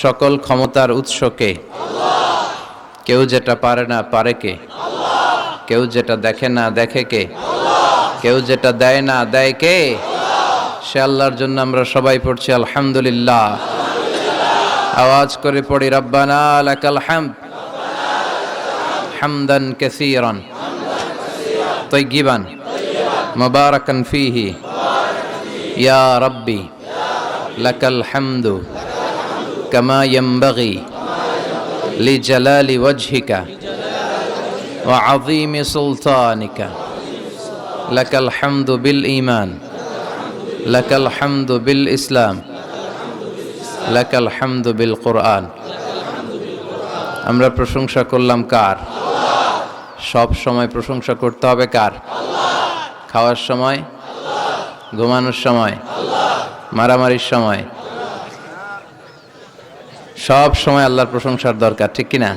সকল ক্ষমতার উৎসকে কেউ যেটা পারে না পারে কে কেউ যেটা দেখে না দেখে কে কেউ যেটা দেয় না দেয় কে সে আল্লাহর জন্য আমরা সবাই পড়ছি আলহামদুলিল্লাহ আওয়াজ করে পড়ি রব্বানা লাকাল হামদ হামদান কাসীরান طيبا مباركا فيه يا ربي لك الحمد كما ينبغي لجلال وجهك وعظيم سلطانك لك الحمد بالإيمان لك الحمد بالإسلام لك الحمد بالقرآن আমরা প্রশংসা করলাম কার সব সময় প্রশংসা করতে হবে কার খাওয়ার সময় ঘুমানোর সময় মারামারির সময় সব সময় আল্লাহর প্রশংসার দরকার, ঠিক কিনা?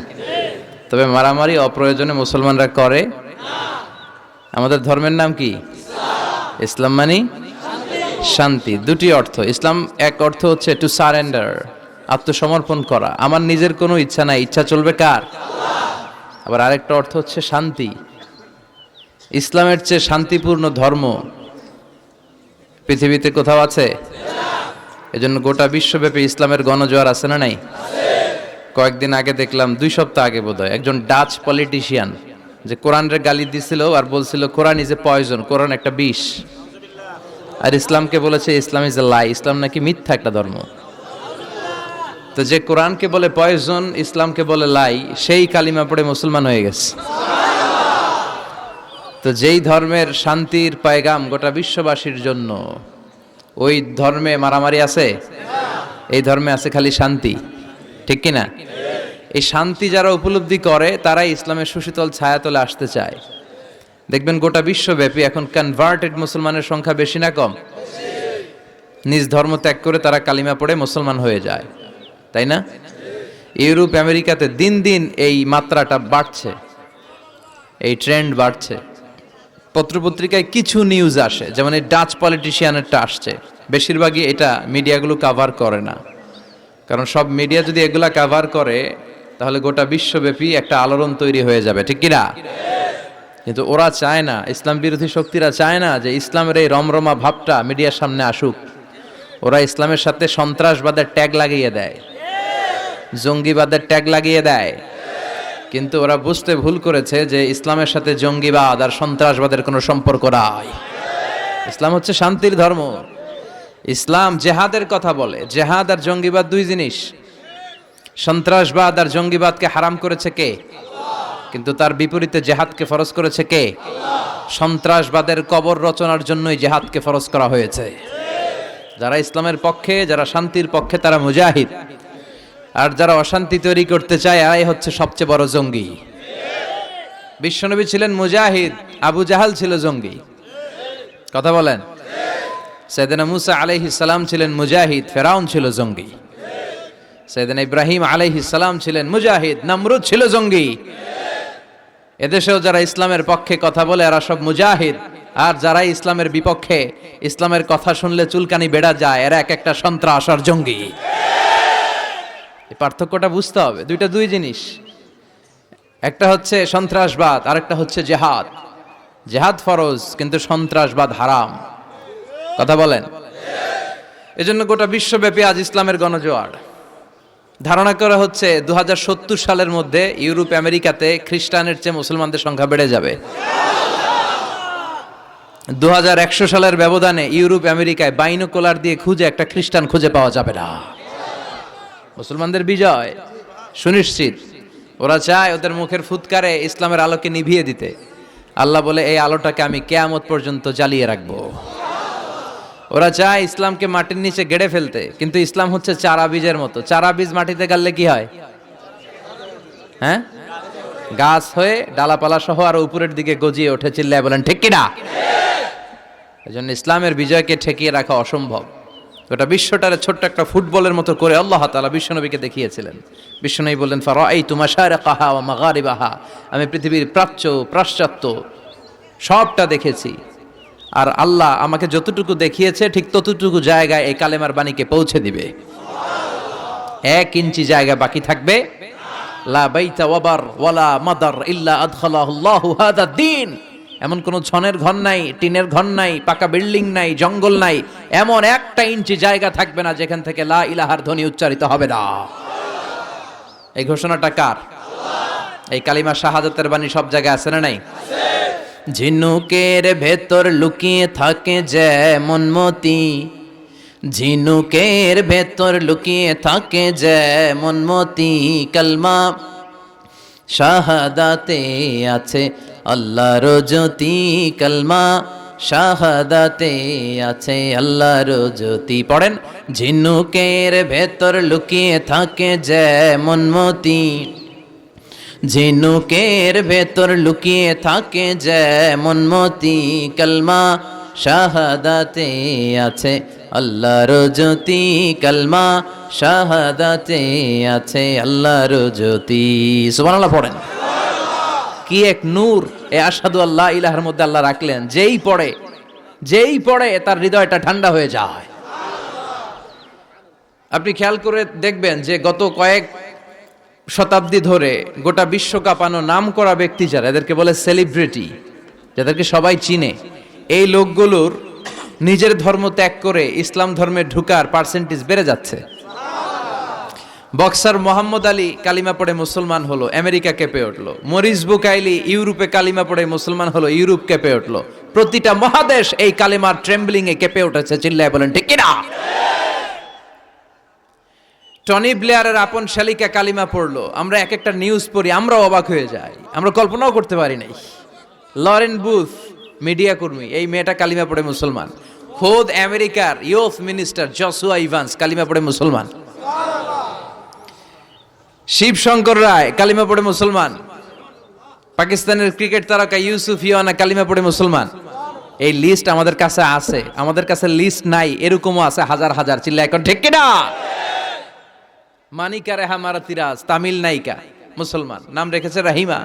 তবে মারামারি অপ্রয়োজনে মুসলমানরা করে। আমাদের ধর্মের নাম কি? ইসলাম মানি শান্তি। দুটি অর্থ। ইসলাম এক অর্থ হচ্ছে টু সারেন্ডার আত্মসমর্পণ করা। আমার নিজের কোনো ইচ্ছা নাই। ইচ্ছা চলবে কার? আবার আরেকটা অর্থ হচ্ছে শান্তি। ইসলামের চেয়ে শান্তিপূর্ণ ধর্ম পৃথিবীতে কোথাও আছে? এজন্য গোটা বিশ্বব্যাপী ইসলামের গণজোয়ার আছে না নাই? কয়েকদিন আগে দেখলাম, দুই সপ্তাহ আগে বোধহয়, একজন ডাচ পলিটিশিয়ান যে কোরআনের গালি দিছিল আর বলছিল, কোরআন ইজ এ পয়জন কোরআন একটা বিষ। আর ইসলামকে বলেছে, ইসলাম ইজ এ লাই ইসলাম নাকি মিথ্যা একটা ধর্ম? তো যে কোরআনকে বলে পয়জন ইসলামকে বলে লাই সেই কালিমা পড়ে মুসলমান হয়ে গেছে। তো যেই ধর্মের শান্তির পায়গাম গোটা বিশ্ববাসীর জন্য ওই ধর্মে মারামারি আছে? এই ধর্মে আছে খালি শান্তি। ঠিক কি না এই শান্তি যারা উপলব্ধি করে, তারাই ইসলামের সুশীতল ছায়াতলে আসতে চায়। দেখবেন গোটা বিশ্বব্যাপী এখন কনভার্টেড মুসলমানের সংখ্যা বেশি না কম? নিজ ধর্ম ত্যাগ করে তারা কালিমা পড়ে মুসলমান হয়ে যায়। তাই না? ইউরোপ, আমেরিকাতে দিন দিন এই মাত্রাটা বাড়ছে। এই ট্রেন্ড বাড়ছে। পত্রপত্রিকায় কিছু নিউজ আসে, যেমন এই ডাচ পলিটিশিয়ানেরটা আসছে। বেশিরভাগই এটা মিডিয়াগুলো কাভার করে না। কারণ সব মিডিয়া যদি এগুলা কাভার করে, তাহলে গোটা বিশ্বব্যাপী একটা আলোড়ন তৈরি হয়ে যাবে, ঠিক কিনা? কিন্তু ওরা চায় না, ইসলাম বিরোধী শক্তিরা চায় না যে ইসলামের এই রমরমা ভাবটা মিডিয়ার সামনে আসুক। ওরা ইসলামের সাথে সন্ত্রাসবাদের ট্যাগ লাগিয়ে দেয়। জঙ্গিবাদের ট্যাগ লাগিয়ে দেয়। কিন্তু ওরা বুঝতে ভুল করেছে যে ইসলামের সাথে জঙ্গিবাদ আর সন্ত্রাসবাদের কোনো সম্পর্ক নাই। ইসলাম হচ্ছে শান্তির ধর্ম। ইসলাম জেহাদের কথা বলে। জেহাদ আর জঙ্গিবাদ দুই জিনিস। সন্ত্রাসবাদ আর জঙ্গিবাদকে হারাম করেছে কে? কিন্তু তার বিপরীতে জেহাদকে ফরজ করেছে কে? সন্ত্রাসবাদের কবর রচনার জন্যই জেহাদকে ফরজ করা হয়েছে। যারা ইসলামের পক্ষে, যারা শান্তির পক্ষে, তারা মুজাহিদ। আর যারা অশান্তি তৈরি করতে চায় এরাই হচ্ছে সবচেয়ে বড় জঙ্গি। বিশ্বনবী ছিলেন মুজাহিদ, আবু জাহাল ছিল জঙ্গি। কথা বলেন? সৈয়দনা মুসা সালাম ছিলেন মুজাহিদ, ফেরাউন ছিল জঙ্গি। সৈয়দনা ইব্রাহিম সালাম ছিলেন মুজাহিদ, নামরুদ ছিল জঙ্গি। এদেশেও যারা ইসলামের পক্ষে কথা বলে, এরা সব মুজাহিদ। আর যারা ইসলামের বিপক্ষে, ইসলামের কথা শুনলে চুলকানি বেড়া যায়, এরা এক একটা সন্ত্রাস আর জঙ্গি। এই পার্থক্যটা বুঝতে হবে। দুইটা দুই জিনিস। একটা হচ্ছে সন্ত্রাসবাদ, আরেকটা হচ্ছে জেহাদ। জেহাদ ফরজ, কিন্তু সন্ত্রাসবাদ হারাম। কথা বলেন? এজন্য গোটা বিশ্বব্যাপী আজ ইসলামের গণজোয়ার। ধারণা করা হচ্ছে দু হাজার সত্তর সালের মধ্যে ইউরোপ, আমেরিকাতে খ্রিস্টানের চেয়ে মুসলমানদের সংখ্যা বেড়ে যাবে। দু হাজার একশো সালের ব্যবধানে ইউরোপ, আমেরিকায় বাইনোকোলার দিয়ে খুঁজে একটা খ্রিস্টান খুঁজে পাওয়া যাবে না। মুসলমানদের বিজয়, সুনিশ্চিত। ওরা চায় ওদের মুখের ফুৎকারে ইসলামের আলোকে নিভিয়ে দিতে। আল্লাহ বলে, এই আলোটাকে আমি কেয়ামত পর্যন্ত জ্বালিয়ে রাখব। ওরা চায় ইসলামকে মাটির নিচে গেড়ে ফেলতে, কিন্তু ইসলাম হচ্ছে চারা বীজের মতো। চারা বীজ মাটিতে গাললে কি হয়? হ্যাঁ? গাছ হয়ে ডালাপালা সহ আর উপরের দিকে গজিয়ে ওঠে চিল্লায় বলেন, ঠিক কিনা এজন্য ইসলামের বিজয়কে ঠেকিয়ে রাখা অসম্ভব। গোটা বিশ্বটারে ছোট্ট একটা ফুটবলের মতো করে আল্লাহ তালা বিশ্বনবীকে দেখিয়েছিলেন। বিশ্বনবী বললেন ফার এই তোমার সারে কাহা ও মাগারিবাহা। আমি পৃথিবীর প্রাচ্য, পাশ্চাত্য সবটা দেখেছি। আর আল্লাহ আমাকে যতটুকু দেখিয়েছে, ঠিক ততটুকু জায়গায় এই কালেমার বাণীকে পৌঁছে দিবে। এক ইঞ্চি জায়গা বাকি থাকবে। লা বাইতা ওয়াবার ওয়ালা মাদার ইল্লা আদখালাহুল্লাহু হাদা দিন এমন কোন ছনের ঘর নাই, টিনের ঘর নাই, পাকা বিল্ডিং নাই, জঙ্গল নাই, এমন একটা ইঞ্চি জায়গা থাকবে না যেখান থেকে লা ইলাহার ধ্বনি উচ্চারিত হবে না। এই ঘোষণাটা কার? এই কালিমা শাহাদাতের বাণী সব জায়গায় আছে না নাই? ঝিনুকের ভেতর লুকিয়ে থাকে যেমন মতি। ঝিনুকের ভেতর লুকিয়ে থাকে যেমন মতি। কালমা শাহাদাতে আছে আল্লাহর জ্যোতি কালমা, শাহাদাতে আছে আল্লাহর জ্যোতি পড়েন, ঝিনুকের ভেতর লুকিয়ে থাকে যেমন মতি। ঝিনুকের ভেতর লুকিয়ে থাকে যেমন মতি। কালমা, শাহাদাতে আছে আল্লাহর জ্যোতি কালমা, শাহাদাতে আছে আল্লাহর জ্যোতি সুবহানাল্লাহ, পড়েন। কি এক নূর? এ আসাদু আল্লাহ ইলাহার মধ্যে আল্লাহ রাখলেন, যেই পড়ে যেই পড়ে তার হৃদয়টা ঠান্ডা হয়ে যায়। আপনি খেয়াল করে দেখবেন যে গত কয়েক শতাব্দী ধরে গোটা বিশ্ব কাঁপানো নাম করা ব্যক্তি যারা, এদেরকে বলে সেলিব্রিটি, যাদেরকে সবাই চিনে, এই লোকগুলোর নিজের ধর্ম ত্যাগ করে ইসলাম ধর্মে ঢুকার পার্সেন্টেজ বেড়ে যাচ্ছে। বক্সার মোহাম্মদ আলী কালিমা পড়ে মুসলমান হলো, আমেরিকা কেঁপে উঠল। মরিস বুকাইলি ইউরোপে কালিমা পড়ে মুসলমান হলো, ইউরোপ কেঁপে উঠল। প্রতিটা মহাদেশ এই কালিমার ট্রেম্বলিং এ কেঁপে উঠেছে, চিল্লায় বলেন, ঠিক কিনা? টনি ব্লেয়ারের আপন শালিকা কালিমা পড়ল, আমরা এক একটা নিউজ পড়ি, আমরাও অবাক হয়ে যাই। আমরা কল্পনাও করতে পারি নাই। লরেন বুথ, মিডিয়া কর্মী, এই মেয়েটা কালিমা পড়ে মুসলমান। খোদ আমেরিকার ইউথ মিনিস্টার জসুয়া ইভান্স কালিমা পড়ে মুসলমান। শিবশঙ্কর রায় কালিমা পড়ে মুসলমান। পাকিস্তানের ক্রিকেট তারকা ইউসুফ ইওয়ানা কালিমা পড়ে মুসলমান। এই লিস্ট আমাদের কাছে আছে, আমাদের কাছে লিস্ট নাই, এরকমও আছে হাজার হাজার। চিল্লা এখন ঠিক কিনা? মানিকা রেহা মারাতিরাজ তামিল নায়িকা, মুসলমান। নাম রেখেছে রাহিমা।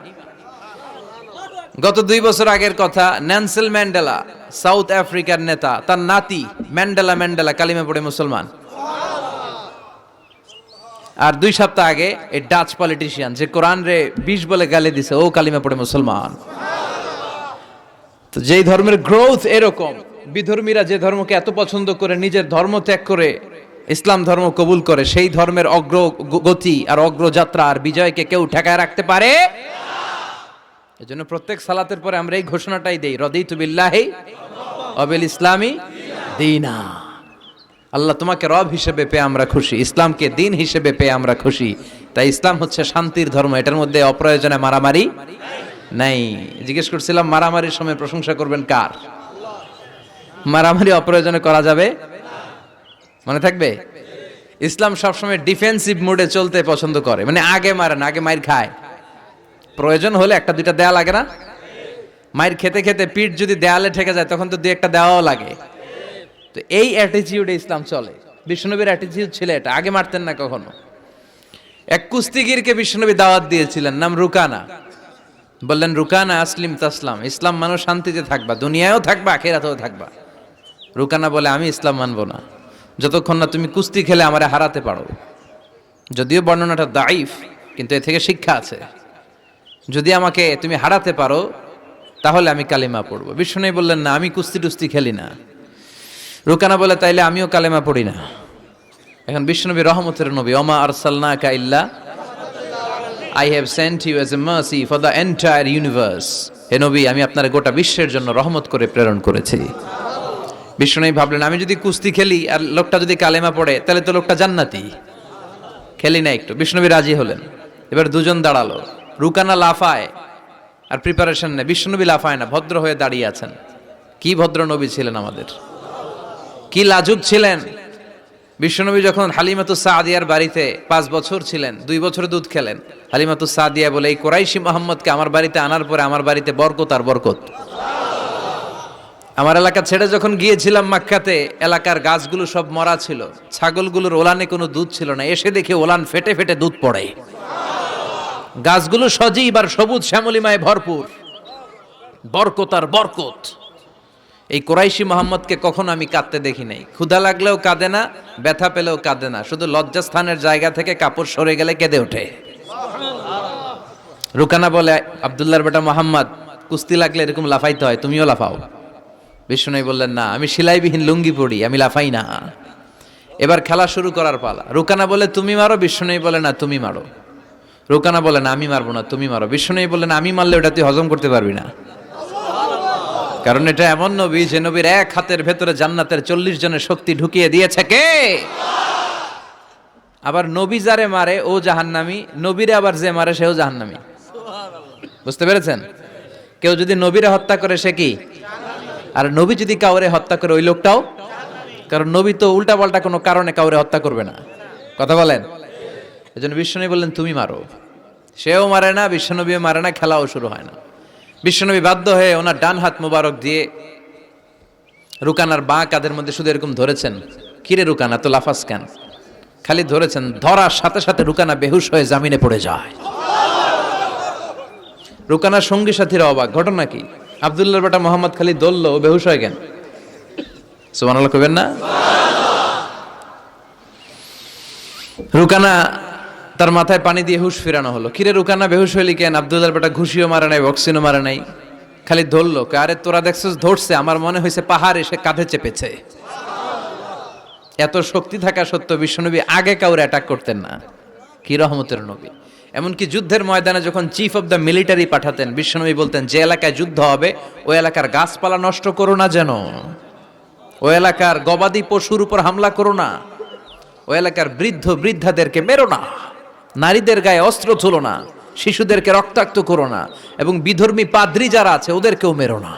গত দুই বছর আগের কথা ন্যান্সেল ম্যান্ডেলা, সাউথ আফ্রিকার নেতা, তার নাতি ম্যান্ডেলা ম্যান্ডেলা কালিমা পড়ে মুসলমান। আর দুই সপ্তাহ আগে এই ডাচ পলিটিশিয়ান যে কোরআন রে বিষ বলে গালি দিছে, ও কালিমা পড়ে মুসলমান। তো যেই ধর্মের গ্রোথ এরকম, বিধর্মীরা যে ধর্মকে এত পছন্দ করে, নিজের ধর্ম ত্যাগ করে, ইসলাম ধর্ম কবুল করে, সেই ধর্মের অগ্রগতি আর অগ্রযাত্রা আর বিজয়কে কেউ ঠেকায় রাখতে পারে? এই জন্য প্রত্যেক সালাতের পরে আমরা এই ঘোষণাটাই দেই, রদিত বিল্লাহি অবিল ইসলামী দিনা। আল্লাহ তোমাকে রব হিসেবে পেয়ে আমরা খুশি, ইসলামকে দিন হিসেবে পেয়ে আমরা খুশি। তাই ইসলাম হচ্ছে শান্তির ধর্ম, এটার মধ্যে অপ্রয়োজনে মারামারি নাই। জিজ্ঞেস করছিলাম, মারামারির সময় প্রশংসা করবেন কার? মারামারি অপ্রয়োজনে করা যাবে? মনে থাকবে? ইসলাম সবসময় ডিফেন্সিভ মোডে চলতে পছন্দ করে মানে আগে মারে না আগে মায়ের খায়। প্রয়োজন হলে একটা, দুইটা দেয়া লাগে না? মায়ের খেতে খেতে পিঠ যদি দেয়ালে ঠেকে যায়, তখন তো দুই একটা দেওয়াও লাগে। তো এই অ্যাটিটিউডে ইসলাম চলে। বিষ্ণুনবীর অ্যাটিটিউড ছিল এটা, আগে মারতেন না কখনো। এক কুস্তিগিরকে বিষ্ণুনবী দাওয়াত দিয়েছিলেন, নাম রুকানা। বললেন, রুকানা আসলিম তাসলাম, ইসলাম মানুষ শান্তিতে থাকবা, দুনিয়ায়ও থাকবা, আখেরাতেও থাকবা। রুকানা বলে, আমি ইসলাম মানব না। যতক্ষণ না তুমি কুস্তি খেলে আমারে হারাতে পারো। যদিও বর্ণনাটা দাইফ কিন্তু এ থেকে শিক্ষা আছে। যদি আমাকে তুমি হারাতে পারো, তাহলে আমি কালিমা পড়ব। বিষ্ণু বললেন, না, আমি কুস্তি টুস্তি খেলি না। রুকানা বলে, তাইলে আমিও কালেমা পড়ি না। এখন বিষ্ণুনবী রহমতের নবী, ওমা আরসালনা কাইল্লা I have sent you as a mercy for the entire universe হে নবী, আমি আপনার গোটা বিশ্বের জন্য রহমত করে প্রেরণ করেছি। বিষ্ণুনবী ভাবলেন, আমি যদি কুস্তি খেলি আর লোকটা যদি কালেমা পড়ে, তাহলে তো লোকটা জান্নাতি। খেলি না একটু। বিষ্ণুনবী রাজি হলেন। এবার দুজন দাঁড়াল। রুকানা লাফায় আর প্রিপারেশন নেই বিষ্ণুনবী লাফায় না, ভদ্র হয়ে দাঁড়িয়ে আছেন। কি ভদ্র নবী ছিলেন আমাদের। কি লাজুক ছিলেন? বিশ্বনবী যখন হালিমাতু সাদিয়ার বাড়িতে পাঁচ বছর ছিলেন, দুই বছর দুধ খেলেন, হালিমাতু সাদিয়া বলে, এই কোরাইশি মোহাম্মদকে আমার বাড়িতে আনার পরে আমার বাড়িতে বরকত আর বরকত। আমার এলাকা ছেড়ে যখন গিয়েছিলাম মাক্কাতে, এলাকার গাছগুলো সব মরা ছিল, ছাগলগুলোর ওলানে কোনো দুধ ছিল না, এসে দেখে ওলান ফেটে ফেটে দুধ পড়ে। গাছগুলো সজীব আর সবুজ শ্যামলিমায় ভরপুর। বরকত আর বরকত। এই কোরাইশি মোহাম্মদকে কখনো আমি কাঁদতে দেখি নাই। ক্ষুধা লাগলেও কাঁদে না, ব্যথা পেলেও কাঁদে না। শুধু লজ্জাস্থানের জায়গা থেকে কাপড় সরে গেলে কেঁদে ওঠে। রুকানা বলে, আবদুল্লাহর বেটা মোহাম্মদ, কুস্তি লাগলে এরকম লাফাইতে হয়, তুমিও লাফাও। বিষ্ণু বললেন, না, আমি সেলাইবিহীন লুঙ্গি পড়ি আমি লাফাই না। এবার খেলা শুরু করার পালা। রুকানা বলে, তুমি মারো? বিষ্ণু বলে, না, তুমি মারো। রুকানা বলে, না, আমি মারবো না, তুমি মারো। বিষ্ণু বলে, না, আমি মারলে ওটা তুই হজম করতে পারবি না। কারণ এটা এমন নবী যে নবীর এক হাতের ভেতরে জান্নাতের চল্লিশ জনের শক্তি ঢুকিয়ে দিয়েছে কে? আবার নবী যারে মারে, ও জাহান্নামি, নবীরে আবার যে মারে, সেও জাহান্নামি। বুঝতে পেরেছেন? কেউ যদি নবীরে হত্যা করে, সে কি? আর নবী যদি কাউরে হত্যা করে, ওই লোকটাও? কারণ নবী তো উল্টা পাল্টা কোনো কারণে কাউরে হত্যা করবে না। কথা বলেন। এই জন্য বিশ্বনবী বললেন, তুমি মারো। সেও মারে না, বিশ্বনবীও মারে না, খেলাও শুরু হয় না। বিশ্বনবী বাধ্য হয়ে ওনার ডান হাত মুবারক দিয়ে রুকানার বা কাদের মধ্যে শুধু এরকম ধরেছেন কিরে রুকানা তো লাফাস কেন? খালি ধরেছেন, ধরার সাথে সাথে রুকানা বেহুশ হয়ে জামিনে পড়ে যায়। রুকানার সঙ্গী সাথীরা অবাক, ঘটনা কি? আবদুল্লাহর বেটা মোহাম্মদ খালি দলল বেহুশ হয়ে গেন সুবহানাল্লাহ কবেন না? রুকানা তার মাথায় পানি দিয়ে হুশ ফেরানো হলো। কিরে রুকানা বেহুশ হইলি কেন? আবদুল্লাহর বেটা ঘুষিও মারে নাই, বক্সিনও মারে নাই। খালি ধরলো আরে তোরা দেখছিস ধরছে, আমার মনে হয়েছে পাহাড় এসে কাঁধে চেপেছে। এত শক্তি থাকা সত্ত্বেও বিশ্বনবী আগে কাউরে অ্যাটাক করতেন না। কি রহমতের নবী। এমনকি যুদ্ধের ময়দানে যখন চিফ অফ দ্য মিলিটারি পাঠাতেন, বিশ্বনবী বলতেন, যে এলাকায় যুদ্ধ হবে ওই এলাকার গাছপালা নষ্ট করো না যেন। ওই এলাকার গবাদি পশুর উপর হামলা করো না। ওই এলাকার বৃদ্ধ বৃদ্ধাদেরকে মেরো না। নারীদের গায়ে অস্ত্র তুলো না, শিশুদেরকে রক্তাক্ত করো না, এবং বিধর্মী পাদ্রী যারা আছে, ওদেরকেও মেরো না।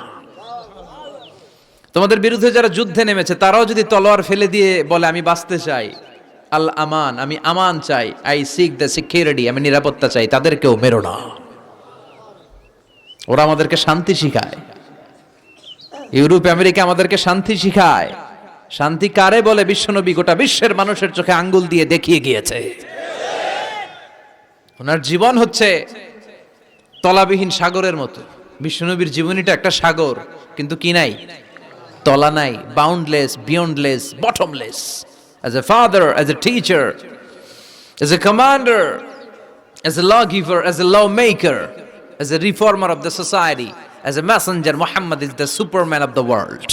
তোমাদের বিরুদ্ধে যারা যুদ্ধে নেমেছে, তারাও যদি তলোয়ার ফেলে দিয়ে বলে, আমি বাঁচতে চাই, আল আমান, আমি আমান চাই, আই সিক দ্য সিকিউরিটি, আমি নিরাপত্তা চাই, তাদেরকেও মেরো না। ওরা আমাদেরকে শান্তি শিখায়। ইউরোপ, আমেরিকা আমাদেরকে শান্তি শিখায়। শান্তি কারে বলে? বিশ্বনবী গোটা বিশ্বের মানুষের চোখে আঙ্গুল দিয়ে দেখিয়ে গিয়েছে। ওনার জীবন হচ্ছে তলাবিহীন সাগরের মতো। বিশ্বনবীর জীবনীটা একটা সাগর, কিন্তু কি নাই? তলা নাই boundless beyondless bottomless as a father as a teacher as a commander as a law giver as a law maker as a reformer of the society as a messenger Mohammad is the superman of the world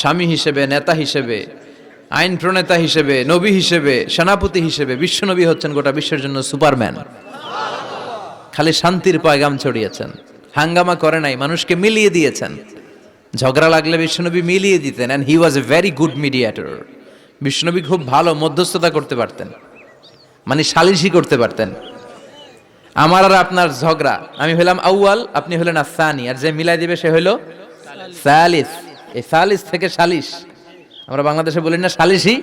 স্বামী হিসেবে, নেতা হিসেবে আইন প্রণেতা হিসেবে, নবী হিসেবে, সেনাপতি হিসেবে বিশ্বনবী হচ্ছেন গোটা বিশ্বের জন্য সুপারম্যান। খালি শান্তির পয়গাম ছড়িয়েছেন। হাঙ্গামা করে নাই, মানুষকে মিলিয়ে দিয়েছেন। ঝগড়া লাগলে বিশ্বনবী মিলিয়ে দিতেন and he was a very good mediator বিশ্বনবী খুব ভালো মধ্যস্থতা করতে পারতেন মানে সালিশি করতে পারতেন। আমার আর আপনার ঝগড়া, আমি হলাম আউয়াল, আপনি হলেন আসানি আর যে মিলাই দিবে সে হলো সালিস। এই সালিস থেকে সালিশ। আমরা বাংলাদেশে বলি না সালিসি।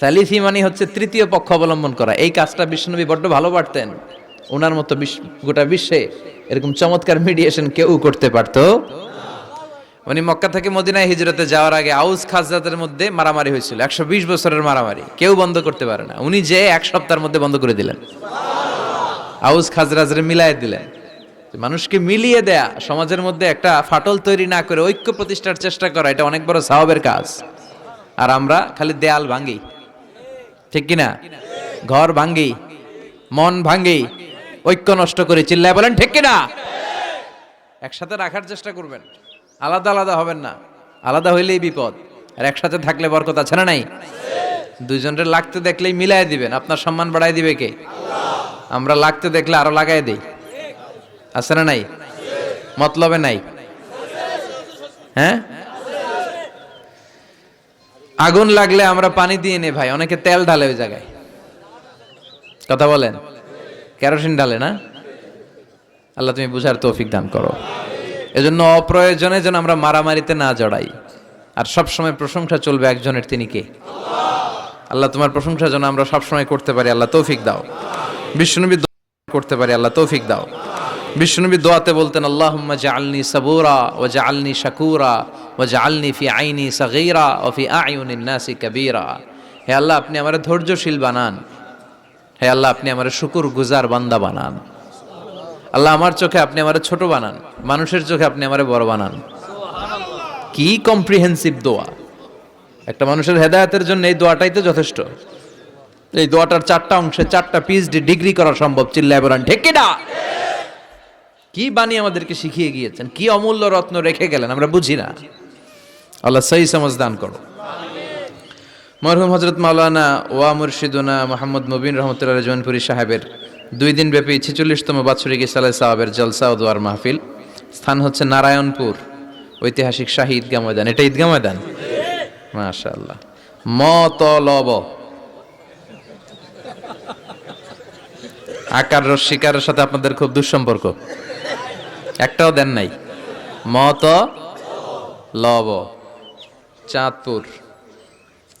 সালিসি মানে হচ্ছে তৃতীয় পক্ষ অবলম্বন করা। এই কাজটা বিশ্বনবী বড্ড ভালো পারতেন। ওনার মতো গোটা বিশ্বে এরকম চমৎকার মিডিয়েশন কেউ করতে পারতো। উনি মক্কা থেকে মদিনায় হিজরতে যাওয়ার আগে আউস খাজরাতের মধ্যে মারামারি হয়েছিল। একশো বিশ বছরের মারামারি। কেউ বন্ধ করতে পারে না। উনি যে এক সপ্তাহের মধ্যে বন্ধ করে দিলেন। আউস খাজরাজরে মিলাই দিলেন। মানুষকে মিলিয়ে দেয়া, সমাজের মধ্যে একটা ফাটল তৈরি না করে ঐক্য প্রতিষ্ঠার চেষ্টা করা, এটা অনেক বড় সাহাবের কাজ। আর আমরা খালি দেয়াল ভাঙ্গি। ঠিক কিনা? ঘর ভাঙ্গি, মন ভাঙ্গি, ঐক্য নষ্ট করে, চিল্লায় বলেন, ঠিক কিনা? একসাথে রাখার চেষ্টা করবেন। আলাদা আলাদা হবেন না। আলাদা হইলেই বিপদ। আর একসাথে থাকলে বরকত আছে না নাই? দুইজনের লাগতে দেখলেই মিলাই দিবেন। আপনার সম্মান বাড়াই দিবে কে? আমরা লাগতে দেখলে আরও লাগাই দিই। আছে না নাই? মতলবে নাই? হ্যাঁ? আগুন লাগলে আমরা পানি দিয়ে নে ভাই, অনেকে তেল ঢালে ওই জায়গায়। কথা বলেন? কেরোসিন ঢালে না? আল্লাহ তুমি বুঝার তৌফিক দান করো। এজন্য অপ্রয়োজনে যেন আমরা মারামারিতে না জড়াই। আর সব সময় প্রশংসা চলবে একজনের, তিনি কে? আল্লাহ তোমার প্রশংসা যেন আমরা সব সময় করতে পারি, আল্লাহ তৌফিক দাও। বিষ্ণুনবী করতে পারি, আল্লাহ তৌফিক দাও। বিষ্ণুনবী দোয়াতে বলতেন, আল্লাহুম্মা জাআলনি সাবুরা ওয়া জাআলনি শাকুরা ও জাআলনি ফি আইনি সাগীরা ও ফি আয়ুনিন নাসি কাবীরা। হে আল্লাহ, আপনি আমার ধৈর্যশীল বানান। হে আল্লাহ, আপনি আমার শুকুর গুজার বান্দা বানান। আল্লাহ, আমার চোখে আপনি আমার ছোট বানান। মানুষের চোখে আপনি আমার বড় বানান। কি কম্প্রিহেন্সিভ দোয়া। একটা মানুষের হেদায়তের জন্য এই দোয়াটাই তো যথেষ্ট। এই দোয়াটার চারটা অংশে চারটা পিএইচডি ডিগ্রি করা সম্ভব, চিল্লায় বলেন ঢেকেডা কি বাণী আমাদেরকে শিখিয়ে গিয়েছেন? কি অমূল্য রত্ন রেখে গেলেন? আমরা বুঝি না। আল্লাহ সহি সমাজ দান করো মরহুম হজরত মাওলানা ওয়া মুর্শিদুনা মোহাম্মদ মুবিন রহমতুল্লাহ জৌনপুরি সাহেবের দুই দিন ব্যাপী ছেচল্লিশতম বাৎসরিক ইসালাই সাহাবের জলসা ও দোয়ার মাহফিল। স্থান হচ্ছে নারায়ণপুর, ঐতিহাসিক শাহী ঈদগা ময়দান। এটা ঈদগা ময়দান? মাশা আল্লাহ মতলব। আকার রস্বীকারের সাথে আপনাদের খুব দুঃসম্পর্ক। একটাও দেন নাই। মত লব চাঁদপুর।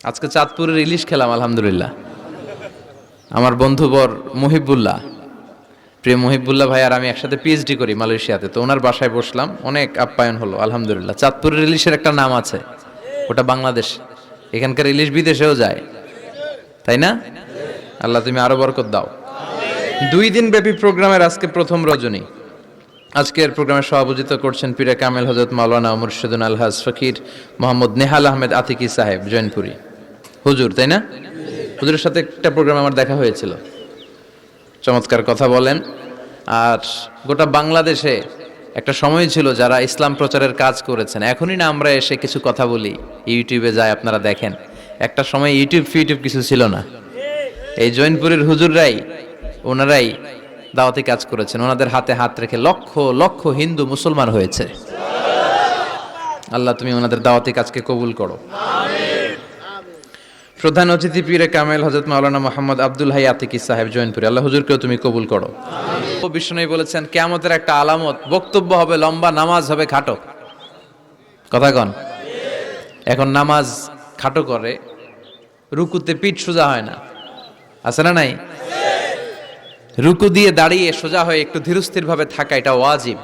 আজকে চাঁদপুরের ইলিশ খেলাম, আলহামদুলিল্লাহ। আমার বন্ধুবর মহিবুল্লাহ। প্রিয় মহিবুল্লাহ ভাই আর আমি একসাথে পিএইচডি করি মালয়েশিয়াতে, তো ওনার বাসায় বসলাম। অনেক আপ্যায়ন হলো, আলহামদুলিল্লাহ। চাঁদপুরের ইলিশের একটা নাম আছে, ওটা বাংলাদেশ। এখানকার ইলিশ বিদেশেও যায়। তাই না? আল্লাহ তুমি আরও বরকত দাও। দুই দিন ব্যাপী প্রোগ্রামের আজকে প্রথম রজনী। আজকের প্রোগ্রামে সভাপতিত্ব করছেন পীরে কামেল হজরত মাওলানা মুর্শিদুল আলহাজ ফকির মোহাম্মদ নেহাল আহমেদ আতিকি সাহেব, জৈনপুরি। হুজুর, তাই না? হুজুরের সাথে একটা প্রোগ্রাম আমার দেখা হয়েছিল। চমৎকার কথা বলেন। আর গোটা বাংলাদেশে একটা সময় ছিল যারা ইসলাম প্রচারের কাজ করেছেন। এখনই না আমরা এসে কিছু কথা বলি। ইউটিউবে যায় আপনারা দেখেন। একটা সময় ইউটিউব, ফিউটিউব কিছু ছিল না। এই জৈনপুরের হুজুররাই, ওনারাই দাওয়াতি কাজ করেছেন। ওনাদের হাতে হাত রেখে লক্ষ লক্ষ হিন্দু মুসলমান হয়েছে। আল্লাহ, তুমি ওনাদের দাওয়াতি কাজকে কবুল করো। প্রধান অতিথি পীরে কামেল হজরত মাওলানা মোহাম্মদ আব্দুল হাই আতিকি সাহেব জৈনপুরি। আল্লাহ, হুজুরকেও তুমি কবুল করো। বিষ্ণু বলেছেন, কেয়ামতের একটা আলামত, বক্তব্য হবে লম্বা, নামাজ হবে খাটো কথা কন? এখন নামাজ খাটো করে, রুকুতে পিঠ সোজা হয় না। আছে না নাই? রুকু দিয়ে দাঁড়িয়ে সোজা হয়ে একটু ধীরস্থির ভাবে থাকা, এটা ওয়াজিব।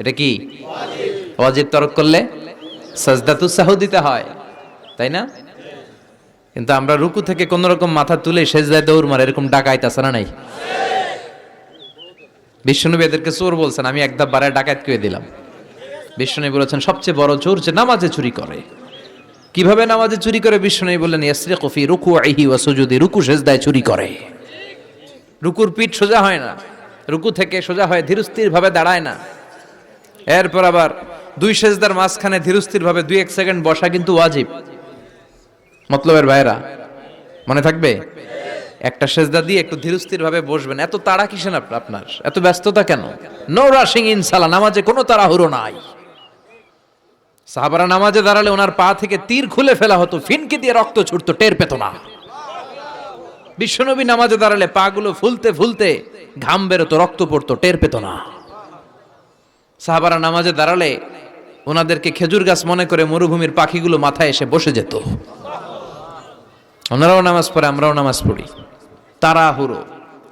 এটা কি? ওয়াজিব তরক করলে সাজদাতু সাহু দিতে হয়, তাই না? কিন্তু আমরা রুকু থেকে কোন রকম মাথা তুলে সেজদায় দৌড় মারে, এরকম ডাকাইত আছে না নাই? বিষ্ণুনবী এদেরকে চোর বলছেন, আমি একদম বারে ডাকাত করে দিলাম। বিষ্ণুনবী বলেছেন, সবচেয়ে বড় চোর যে নামাজে চুরি করে। কীভাবে নামাজে চুরি করে? বিষ্ণুনবী বললেন, ইয়াসরিকু কফি রুকু আইহি ওয়া সুজুদি, রুকু সেজদায় চুরি করে। রুকুর পিঠ সোজা হয় না, রুকু থেকে সোজা হয় ধীরস্থির ভাবে দাঁড়ায় না। এরপর আবার দুই সেজদার মাঝখানে ধীরস্থির ভাবে দুই এক সেকেন্ড বসা কিন্তু ওয়াজিব। মতলবের ভাইরা মনে থাকবে? একটা সেজদা দিয়ে একটু ধীরস্থির ভাবে বসবেন। এত তাড়া কিসেন আপ- আপনার? এত ব্যস্ততা কেন? নো রাশিং ইনসালা নামাজে কোনো তাড়াহুড়ো নাই। সাহাবারা নামাজে দাঁড়ালে ওনার পা থেকে তীর খুলে ফেলা হতো, ফিনকি দিয়ে রক্ত ছুটতো, টের পেত না। বিশ্বনবী নামাজে দাঁড়ালে পাগুলো ফুলতে ফুলতে ঘাম বেরোতো, রক্ত পড়তো, টের পেত না। সাহাবারা নামাজে দাঁড়ালে ওনাদেরকে খেজুর গাছ মনে করে মরুভূমির পাখিগুলো মাথায় এসে বসে যেত। ওনারাও নামাজ পড়ে, আমরাও নামাজ পড়ি। তারা হুরো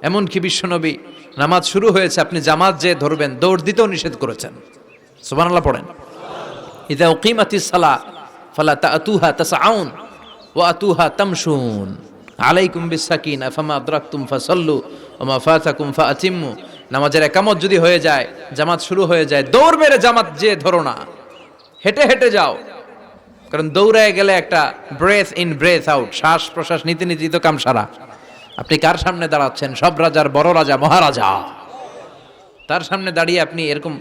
এমনকি বিশ্বনবী নামাজ শুরু হয়েছে, আপনি জামাত যে ধরবেন, দৌড় দিতেও নিষেধ করেছেন। সুবহানাল্লাহ পড়েন। ইদা উকিমাতিস সালা ফালা তাআতুহা তাসআউন ও আতুহা তামশুন। আলাইকুম বিসাকিনা, ফামা আদরাকতুম ফাসাল্লু, ওয়া মা ফাতাকুম ফাআতিম্মু। নামাজের একামত যদি হয়ে যায়, জামাত শুরু হয়ে যায়, দৌড় মেরে জামাত যে ধরো না। হেঁটে হেঁটে যাও। কারণ দৌড়ায় গেলে একটা ব্রেথ ইন ব্রেথ আউট শ্বাস প্রশ্বাস নীতি নীতি তো কাম সারা আপনি কার সামনে দাঁড়াচ্ছেন? সব রাজার, বড় রাজা, মহারাজা। তার সামনে দাঁড়িয়ে আপনি এরকম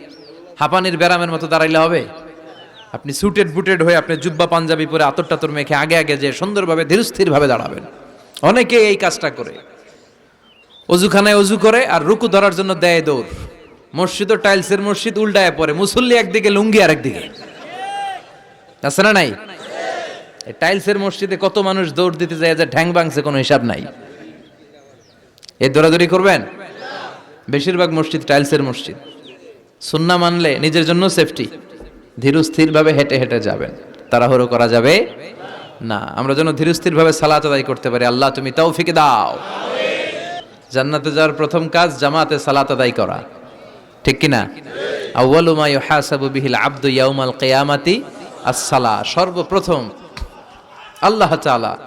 হাঁপানির ব্যারামের মতো দাঁড়াইলে হবে? আপনি সুটেড বুটেড হয়ে আপনি জুব্বা পাঞ্জাবি পরে আতর টাতর মেখে আগে আগে যে সুন্দরভাবে, ধীরস্থিরভাবে দাঁড়াবেন। অনেকে এই কাজটা করে। অজুখানায় অজু করে আর রুকু ধরার জন্য দেয় দৌড়। মসজিদ ও টাইলসের মসজিদ উল্টায় পড়ে, মুসল্লি একদিকে, লুঙ্গি আরেকদিকে। আছে না নাই? টাইলসের মসজিদে কত মানুষ দৌড় দিতে যায় যে ঠ্যাং ভাঙছে, কোনো হিসাব নাই। এই দৌড়াদৌড়ি করবেন? বেশিরভাগ মসজিদ টাইলসের মসজিদ। সুন্না মানলে নিজের জন্য সেফটি ধীরস্থির ভাবে হেঁটে হেঁটে যাবেন। তাড়াহুড়ো করা যাবে না, আমরা যেন ধীরস্থির ভাবে সালাত আদায় করতে পারি। আল্লাহ, তুমি তৌফিক দাও। জান্নাতে যাওয়ার প্রথম কাজ জামাতে সালাত আদায় করা। ঠিক কিনা? আউয়ালু মা ইউহাসাবু বিহিল আবদু ইয়াউমাল কিয়ামাতি as-সালা সর্বপ্রথম আল্লাহ তাআলা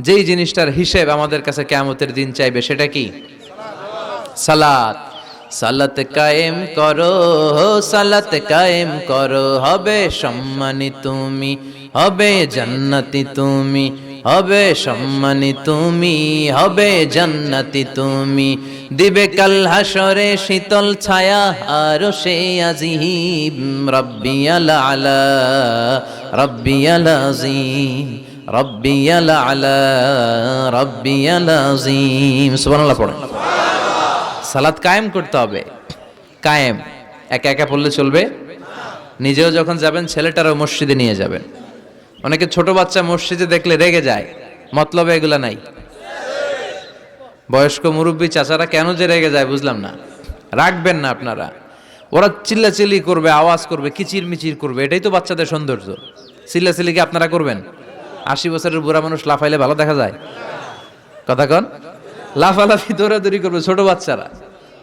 যেই জিনিসটার হিসেব আমাদের কাছে কিয়ামতের দিন চাইবে সেটা কি? সালাত। সালাত কায়েম করো, সালাত কায়েম করো, হবে সম্মানী তুমি। হবে জান্নাতি তুমি, হবে সম্মানি তুমি, হবে জান্নাতি তুমি। দিবে কাল হাসরে শীতল ছায়া, আর সে আজিম রব্বি আলা আলা রব্বি আলা আজিম রব্বি আলা আলা রব্বি আলা আজিম। সুবহানাল্লাহ পড়েন সালাত কায়েম করতে হবে। কায়েম। একা একা পড়লে চলবে। নিজেও যখন যাবেন, ছেলেটারও মসজিদে নিয়ে যাবেন। অনেকে ছোট বাচ্চা মসজিদে দেখলে রেগে যায়। মতলবে এগুলা নাই। বয়স্ক মুরব্বী চাচারা কেন যে রেগে যায় বুঝলাম না। রাখবেন না আপনারা। ওরা চিল্লাচিল্লি করবে, আওয়াজ করবে কিচির মিচির করবে, এটাই তো বাচ্চাদের সৌন্দর্য। চিল্লাচিল্লি কি আপনারা করবেন? আশি বছরের বুড়া মানুষ লাফাইলে ভালো দেখা যায়? কথা কন? লাফালাফি, দৌড়াদৌড়ি করবে ছোট বাচ্চারা।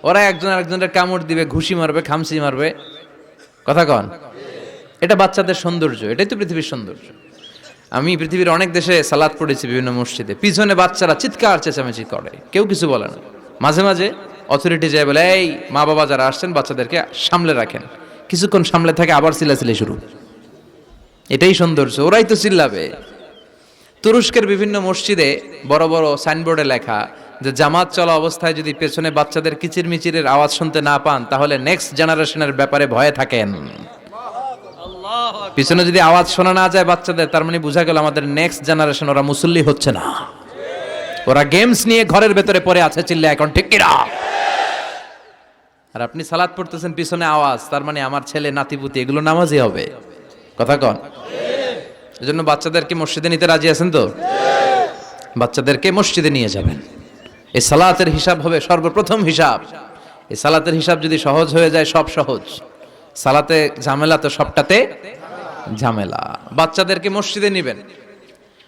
ওরা একজন আরেকজনের কামড় দিবে, ঘুষি মারবে খামসি মারবে। কথা কন? এটা বাচ্চাদের সৌন্দর্য, এটাই তো পৃথিবীর সৌন্দর্য। আমি পৃথিবীর অনেক দেশে সালাদ পড়েছি বিভিন্ন মসজিদে। পিছনে বাচ্চারা চিৎকার, চেঁচামেচি করে। কেউ কিছু বলে না। মাঝে মাঝে অথরিটি যায় বলে, এই মা বাবা যারা আসছেন, বাচ্চাদেরকে সামলে রাখেন। কিছুক্ষণ সামলে থাকে, আবার চিল্লাচিল্লি শুরু। এটাই সৌন্দর্য। ওরাই তো চিল্লাবে। তুরস্কের বিভিন্ন মসজিদে বড় বড় সাইনবোর্ডে লেখা যে, জামাত চলা অবস্থায় যদি পেছনে বাচ্চাদের কিচির মিচিরের আওয়াজ শুনতে না পান, তাহলে নেক্সট জেনারেশনের ব্যাপারে ভয়ে থাকেন। পিছনে যদি আওয়াজ শোনা না যায় বাচ্চাদের, তার মানে বোঝা গেল আমাদের নেক্সট জেনারেশন ওরা মুসল্লি হচ্ছে না। ওরা গেমস নিয়ে ঘরের ভেতরে পড়ে আছে চিল্লে এখন ঠিক কিনা আর আপনি সালাদ পড়তেছেন, পিছনে আওয়াজ, তার মানে আমার ছেলে নাতিপুতি এগুলো নামাজই হবে। কথা কন। এজন্য বাচ্চাদেরকে মসজিদে নিতে রাজি আছেন তো? বাচ্চাদেরকে মসজিদে নিয়ে যাবেন। এই সালাতের হিসাব হবে সর্বপ্রথম হিসাব। এই সালাতের হিসাব যদি সহজ হয়ে যায়, সব সহজ। সালাতে ঝামেলা তো সবটাতে ঝামেলা। বাচ্চাদেরকে মসজিদে নেবেন।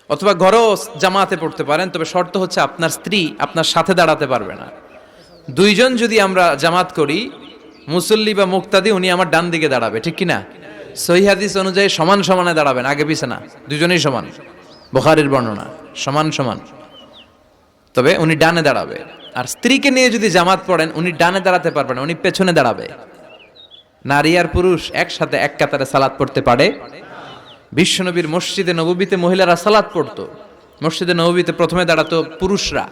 অথবা ঘরেও জামাতে পড়তে পারেন, তবে শর্ত হচ্ছে আপনার স্ত্রী আপনার সাথে দাঁড়াতে পারবে না। দুইজন যদি আমরা জামাত করি, মুসল্লি বা মুক্তাদি, উনি আমার ডান দিকে দাঁড়াবে, ঠিক কি না সহি অনুযায়ী সমান সমানে দাঁড়াবেন, আগে পিছে না, দুজনেই সমান। বোখারির বর্ণনা, সমান সমান। তবে উনি ডানে দাঁড়াবে। আর স্ত্রীকে নিয়ে যদি জামাত পড়েন, উনি ডানে দাঁড়াতে পারবেন উনি পেছনে দাঁড়াবে। নারী আর পুরুষ একসাথে এক কাতারে সালাত পড়তে পারে। বিশ্বনবীর মসজিদে নববীতে মহিলারা সালাত পড়তো। মসজিদে নববীতে প্রথমে দাঁড়াতো পুরুষরা,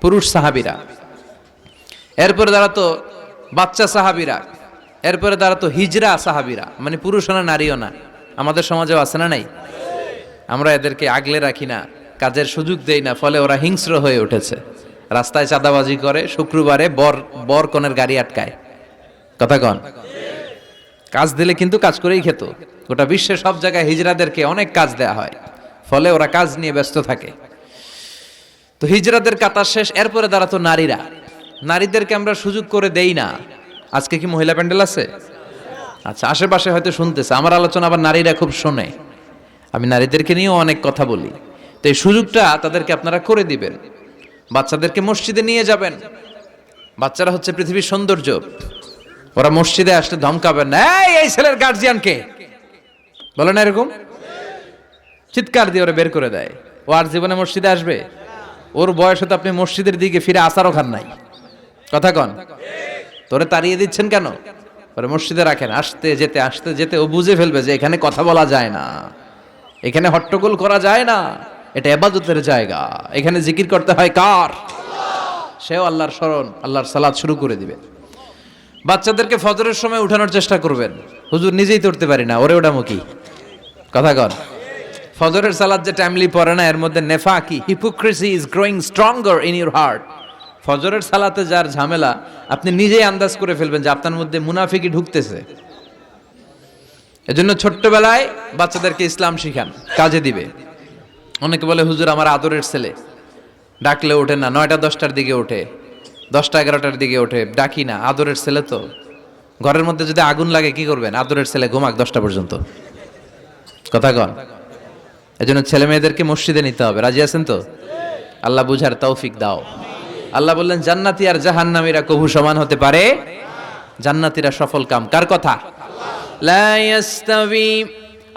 পুরুষ সাহাবিরা। এরপরে দাঁড়াতো বাচ্চা সাহাবিরা। এরপরে দাঁড়াতো হিজরা সাহাবিরা। মানে পুরুষও না নারীও না। আমাদের সমাজেও আছে না নাই? আমরা এদেরকে আগলে রাখি না, কাজের সুযোগ দেই না, ফলে ওরা হিংস্র হয়ে উঠেছে। রাস্তায় চাঁদাবাজি করে, শুক্রবারে বর বর কনের গাড়ি আটকায়। কথা কন? কাজ দিলে কিন্তু কাজ করেই খেত। গোটা বিশ্বের সব জায়গায় হিজরাদেরকে অনেক কাজ দেয়া হয়। ফলে ওরা কাজ নিয়ে ব্যস্ত থাকে। তো হিজরাদের কাতার শেষ, এরপরে দাঁড়াতো নারীরা। নারীদেরকে আমরা সুযোগ করে দেই না। আজকে কি মহিলা প্যান্ডেল আছে? আচ্ছা আশেপাশে হয়তো শুনতেছে। আমার আলোচনা আবার নারীরা খুব শোনে। আমি নারীদেরকে নিয়েও অনেক কথা বলি। তো এই সুযোগটা তাদেরকে আপনারা করে দিবেন। বাচ্চাদেরকে মসজিদে নিয়ে যাবেন। বাচ্চারা হচ্ছে পৃথিবীর সৌন্দর্য। ওরা মসজিদে আসলে ধমকাবেন না "এই, ছেলের গার্জিয়ান কে? বলে না এরকম? চিৎকার দিয়ে ওরা বের করে দেয়। ও আর জীবনে মসজিদে আসবে? ওর বয়সে তো আপনি মসজিদের দিকে ফিরে আসারও খান নাই। কথা কন। তোরে তাড়িয়ে দিচ্ছেন কেন? ওরে মসজিদে রাখেন। আসতে যেতে আসতে যেতে ও বুঝে ফেলবে যে এখানে কথা বলা যায় না। এখানে হট্টগোল করা যায় না। এটা এবাদতের জায়গা। এখানে জিকির করতে হয় কার? সেও আল্লাহর স্মরণ আল্লাহর সালাদ শুরু করে দিবে। বাচ্চাদেরকে ফজরের সময় উঠানোর চেষ্টা করবেন। হুজুর নিজেই ধরতে পারি না, ওরে ওটা মুখী কথা কর ফজরের সালাদ যে টাইমলি পড়ে না, এর মধ্যে নেফা কি hypocrisy is growing stronger in your heart ফজরের সালাতে যার ঝামেলা, আপনি নিজেই আন্দাজ করে ফেলবেন যে আপনার মধ্যে মুনাফিকি ঢুকতেছে। এজন্য ছোট্টবেলায় বাচ্চাদেরকে ইসলাম শিখান, কাজে দিবে। অনেকে বলে, হুজুর, আমার আদরের ছেলে। ডাকলে ওঠে না, নয়টা দশটার দিকে ওঠে। দশটা এগারোটার দিকে ওঠে। ডাকি না, আদরের ছেলে তো। ঘরের মধ্যে যদি আগুন লাগে, কি করবেন? আদরের ছেলে ঘুমাক দশটা পর্যন্ত। কথা কন। এজন্য ছেলে মেয়েদেরকে মসজিদে নিতে হবে। রাজি আছেন তো? আল্লাহ বুঝার তৌফিক দাও। আল্লাহ বললেন, জান্নাতি আর জাহান্নামীরা কভু সমান হতে পারে? জান্নাতীরা সফল কাম। কার কথা? লা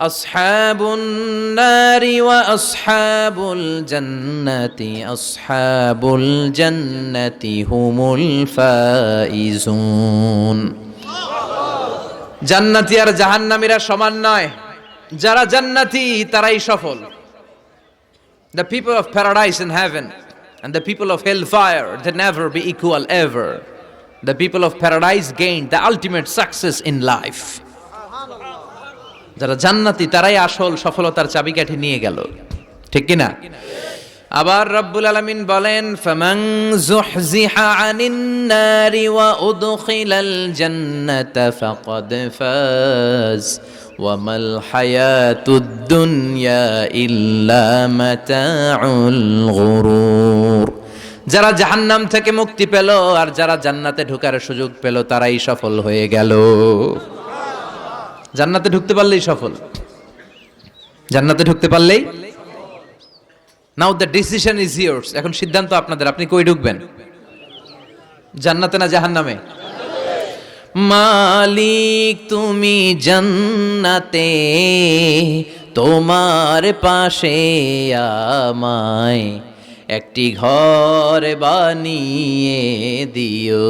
أصحاب النار وأصحاب الجنة أصحاب الجنة هم الفائزون জান্নাতি আর জাহান্নামীরা সমান নয় যারা জান্নাতি তারাই সফল The people of paradise in heaven and the people of hellfire, they never be equal ever. The people of paradise gained the ultimate success in life. যারা জান্নাতি, তারাই আসল সফলতার চাবিকাঠি নিয়ে গেল। ঠিক কিনা? আবার রব্বুল আলামিন বলেন, ফামান যুহজিহা আনিন যারা জাহান্নাম থেকে মুক্তি পেল, আর যারা জান্নাতে ঢোকার সুযোগ পেল, তারাই সফল হয়ে গেল। জান্নাতে ঢুকতে পারলেই সফল। জান্নাতে ঢুকতে পারলেই now the decision is yours এখন সিদ্ধান্ত আপনাদের, আপনি কই ঢুকবেন? জান্নাতে না জাহান্নামে? মালিক তুমি জান্নাতে, তোমার পাশে আমায় একটি ঘর বানিয়ে দিও।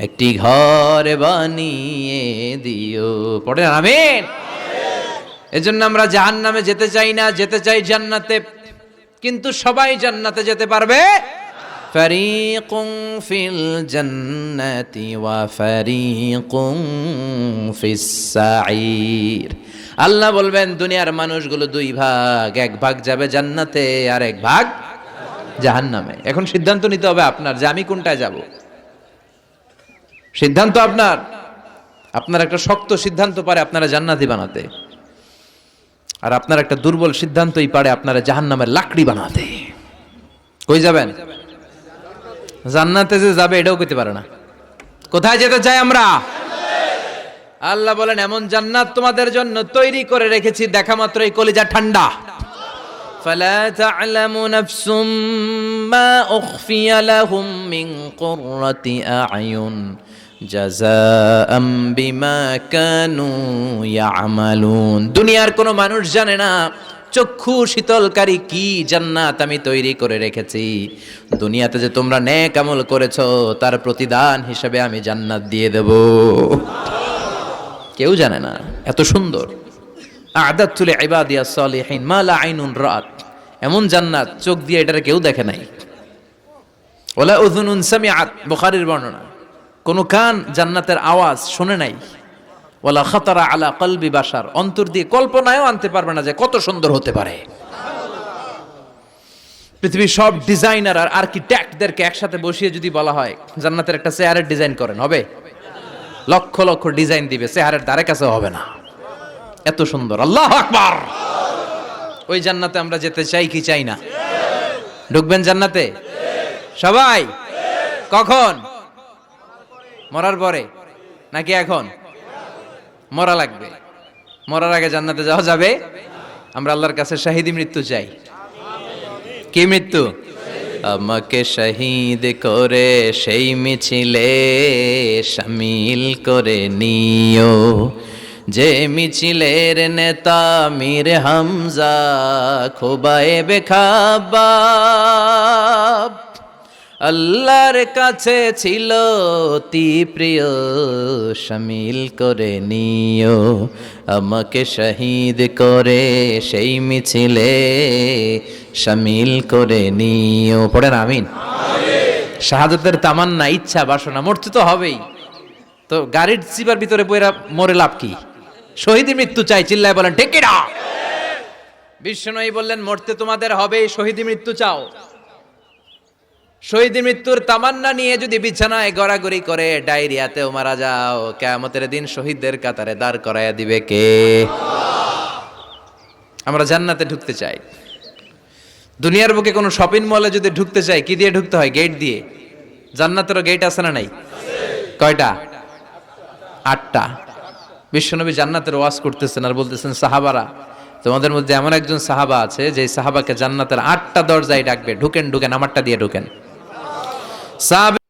একটি ঘর বানিয়ে দিও পড়ে আমিন এজন্য আমরা জাহান্নামে যেতে চাই না যেতে চাই জান্নাতে কিন্তু সবাই জান্নাতে যেতে পারবে فريق في الجنة وفريق في السعير আল্লাহ বলবেন দুনিয়ার মানুষগুলো দুই ভাগ এক ভাগ যাবে জান্নাতে আর এক ভাগ জাহান্নামে এখন সিদ্ধান্ত নিতে হবে আপনার যে আমি কোনটায় যাব সিদ্ধান্ত আপনার আপনার একটা শক্ত সিদ্ধান্ত পারে আপনারা জান্নাতি বানাতে আর আপনার একটা দুর্বল সিদ্ধান্তই পারে আপনারা জাহান্নামের লাকড়ি বানাতে কই যাবেন জান্নাতে যে যাবে এটাও করতে পারে না কোথায় যেতে চাই আমরা আল্লাহ বলেন এমন জান্নাত তোমাদের জন্য তৈরি করে রেখেছি দেখা মাত্রই কলিজা ঠান্ডা فلا تعلم نفس ما أخفي لهم من قرة أعين দুনিয়ার কোনো মানুষ জানে না, চক্ষু শীতলকারী কি জান্নাত আমি তৈরি করে রেখেছি। দুনিয়াতে যে তোমরা ন্যাক আমল করেছ, তার প্রতিদান হিসেবে আমি জান্নাত দিয়ে দেব। কেউ জানে না, এত সুন্দর। আদাত তুলে ইবাদিয়া সলিহীন মালা আইনুন রাত। এমন জান্নাত চোখ দিয়ে এটার কেউ দেখে নাই। ওলা উজুনুন সামিআত, বুখারীর বর্ণনা। কোন কান জান্নাতের আওয়াজ শোনে নাই। ওলা খাতারা আলা কলবি বাসার অন্তর দিয়ে কল্পনায়ও আনতে পারবে না যে কত সুন্দর হতে পারে। পৃথিবীর সব ডিজাইনার আর আর্কিটেক্টদেরকে একসাথে বসিয়ে যদি বলা হয়, জান্নাতের একটা চেয়ারের ডিজাইন করেন, হবে? লক্ষ লক্ষ ডিজাইন দিবে চেহারের দ্বারে কাছে হবে না। এত সুন্দর। আল্লাহ আকবার! ওই জান্নাতে আমরা যেতে চাই কি চাই না? ঢুকবেন জান্নাতে? সবাই? কখন? মরার পরে? নাকি এখন? মরা লাগবে। মরার আগে জান্নাতে যাওয়া যাবে? আমরা আল্লাহর কাছে শাহিদি মৃত্যু চাই। কি মৃত্যু? আমাকে শহীদ করে, সেই মিছিলে সামিল করে নিও। যে মিছিলের নেতা মীর হামজা খোবায়ে বেখাবাব আল্লাহর কাছে ছিল অতি প্রিয় শামিল করে নিও। আমাকে শহীদ করে সেই মিছিলে শামিল করে নিও। পড়েন, আমিন। শাহাদতের তামান্না, ইচ্ছা, বাসনা মরতে তো হবেই। তো গাড়ির চিপার ভিতরে বইরা মরে লাভ কি? শহীদি মৃত্যু চাই, চিল্লায় বলেন ঠিক কিনা বিষ্ণুই বললেন, মরতে তোমাদের হবে শহীদি মৃত্যু চাও। শহীদ মৃত্যুর তামান্না নিয়ে যদি বিছানায় গড়াগড়ি করে, ডায়রিয়াতেও মারা যাও। কেয়ামতের দিন শহীদদের কাতারে দাঁড় করাইয়া দিবে কে? আমরা জান্নাতে ঢুকতে চাই। দুনিয়ার বুকে কোনো শপিং মলে যদি ঢুকতে চাই, কি দিয়ে ঢুকতে হয়? গেট দিয়ে। জান্নাতেরও গেট আছে না নাই? কয়টা? আটটা। বিশ্বনবী জান্নাতের ওয়াজ করতেছেন আর বলতেছেন, সাহাবারা, তোমাদের মধ্যে এমন একজন সাহাবা আছে যে সাহাবাকে জান্নাতের আটটা দরজায় ডাকবে। ঢুকেন ঢুকেন, আমারটা দিয়ে ঢুকেন। সাহাবে